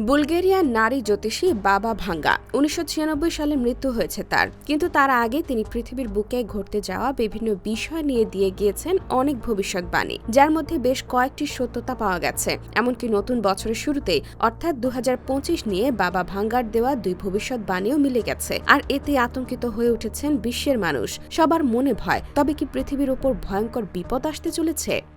বুলগেরিয়ার নারী জ্যোতিষী বাবা ভাঙ্গা। উনিশশো ছিয়ানব্বই সালে মৃত্যু হয়েছে তার। কিন্তু তার আগে তিনি পৃথিবীর বুকে ঘটতে যাওয়া বিভিন্ন বিষয় নিয়ে দিয়ে গিয়েছেন অনেক ভবিষ্যৎবাণী, যার মধ্যে বেশ কয়েকটি সত্যতা পাওয়া গেছে। এমনকি নতুন বছরের শুরুতেই অর্থাৎ দু হাজার পঁচিশ নিয়ে বাবা ভাঙ্গার দেওয়া দুই ভবিষ্যৎবাণীও মিলে গেছে। আর এতে আতঙ্কিত হয়ে উঠেছেন বিশ্বের মানুষ। সবার মনে ভয়, তবে কি পৃথিবীর ওপর ভয়ঙ্কর বিপদ আসতে চলেছে?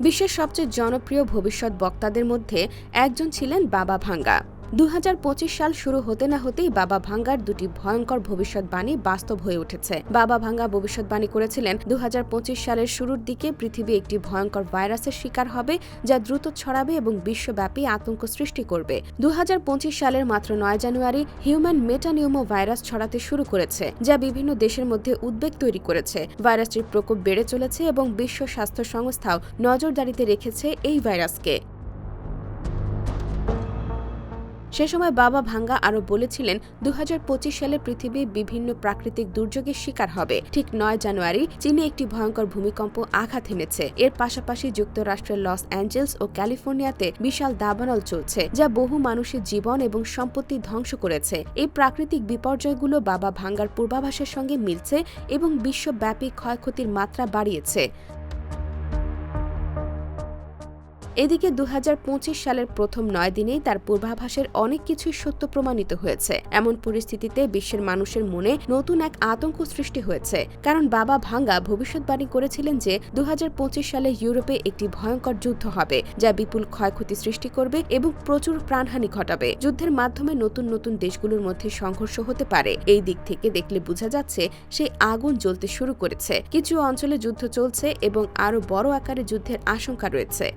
বিশ্বের সবচেয়ে জনপ্রিয় ভবিষ্যৎ বক্তাদের মধ্যে একজন ছিলেন বাবা ভাঙ্গা। দু হাজার পঁচিশ সাল শুরু হতে না হতেই বাবা ভাঙ্গার দুটি ভয়ঙ্কর ভবিষ্যৎবাণী বাস্তব হয়ে উঠেছে। বাবা ভাঙ্গা ভবিষ্যৎবাণী করেছিলেন দু হাজার পঁচিশ সালের শুরুর দিকে পৃথিবী একটি ভয়ঙ্কর ভাইরাসের শিকার হবে, যা দ্রুত ছড়াবে এবং বিশ্বব্যাপী আতঙ্ক সৃষ্টি করবে। দু হাজার পঁচিশ সালের মাত্র নয় জানুয়ারি হিউম্যান মেটানিউমো ভাইরাস ছড়াতে শুরু করেছে, যা বিভিন্ন দেশের মধ্যে উদ্বেগ তৈরি করেছে। ভাইরাসটির প্রকোপ বেড়ে চলেছে এবং বিশ্ব স্বাস্থ্য সংস্থাও নজরদারিতে রেখেছে এই ভাইরাসকে। সে সময় বাবা ভাঙ্গা আরও বলেছিলেন দু হাজার পঁচিশ সালে পৃথিবী বিভিন্ন প্রাকৃতিক দুর্যোগের শিকার হবে। ঠিক নয় জানুয়ারি, চীনে একটি ভয়ঙ্কর ভূমিকম্প আঘাত এনেছে এর পাশাপাশি যুক্তরাষ্ট্রের লস অ্যাঞ্জেলস ও ক্যালিফোর্নিয়াতে বিশাল দাবানল চলছে, যা বহু মানুষের জীবন এবং সম্পত্তি ধ্বংস করেছে। এই প্রাকৃতিক বিপর্যয়গুলো বাবা ভাঙ্গার পূর্বাভাসের সঙ্গে মিলছে এবং বিশ্বব্যাপী ক্ষয়ক্ষতির মাত্রা বাড়িয়েছে। এদিকে দু হাজার পঁচিশ সালের প্রথম নয় দিনেই তার পূর্বাভাসের অনেক কিছুই সত্য প্রমাণিত হয়েছে। এমন পরিস্থিতিতে বিশ্বের মানুষের মনে নতুন এক আতঙ্ক সৃষ্টি হয়েছে। কারণ বাবা ভাঙ্গা ভবিষ্যৎবাণী করেছিলেন যে দু হাজার পঁচিশ সালে ইউরোপে একটি ভয়ঙ্কর যুদ্ধ হবে, যা বিপুল ক্ষয়ক্ষতি সৃষ্টি করবে এবং প্রচুর প্রাণহানি ঘটাবে। যুদ্ধের মাধ্যমে নতুন নতুন দেশগুলোর মধ্যে সংঘর্ষ হতে পারে। এই দিক থেকে দেখলে বোঝা যাচ্ছে সেই আগুন জ্বলতে শুরু করেছে। কিছু অঞ্চলে যুদ্ধ চলছে এবং আরও বড় আকারে যুদ্ধের আশঙ্কা রয়েছে।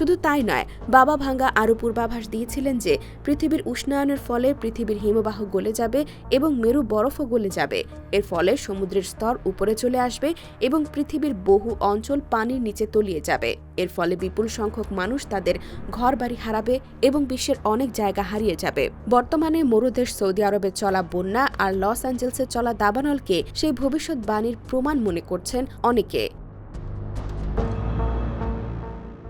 শুধু তাই নয়, বাবা ভাঙ্গা আরও পূর্বাভাস দিয়েছিলেন যে পৃথিবীর উষ্ণায়নের ফলে পৃথিবীর হিমবাহ গলে যাবে এবং মেরু বরফও গলে যাবে। এর ফলে সমুদ্রের স্তর উপরে চলে আসবে এবং পৃথিবীর বহু অঞ্চল পানির নিচে তলিয়ে যাবে। এর ফলে বিপুল সংখ্যক মানুষ তাদের ঘরবাড়ি হারাবে এবং বিশ্বের অনেক জায়গা হারিয়ে যাবে। বর্তমানে মরুদেশ সৌদি আরবে চলা বন্যা আর লস অ্যাঞ্জেলসে চলা দাবানলকে সেই ভবিষ্যৎবাণীর প্রমাণ মনে করছেন অনেকে।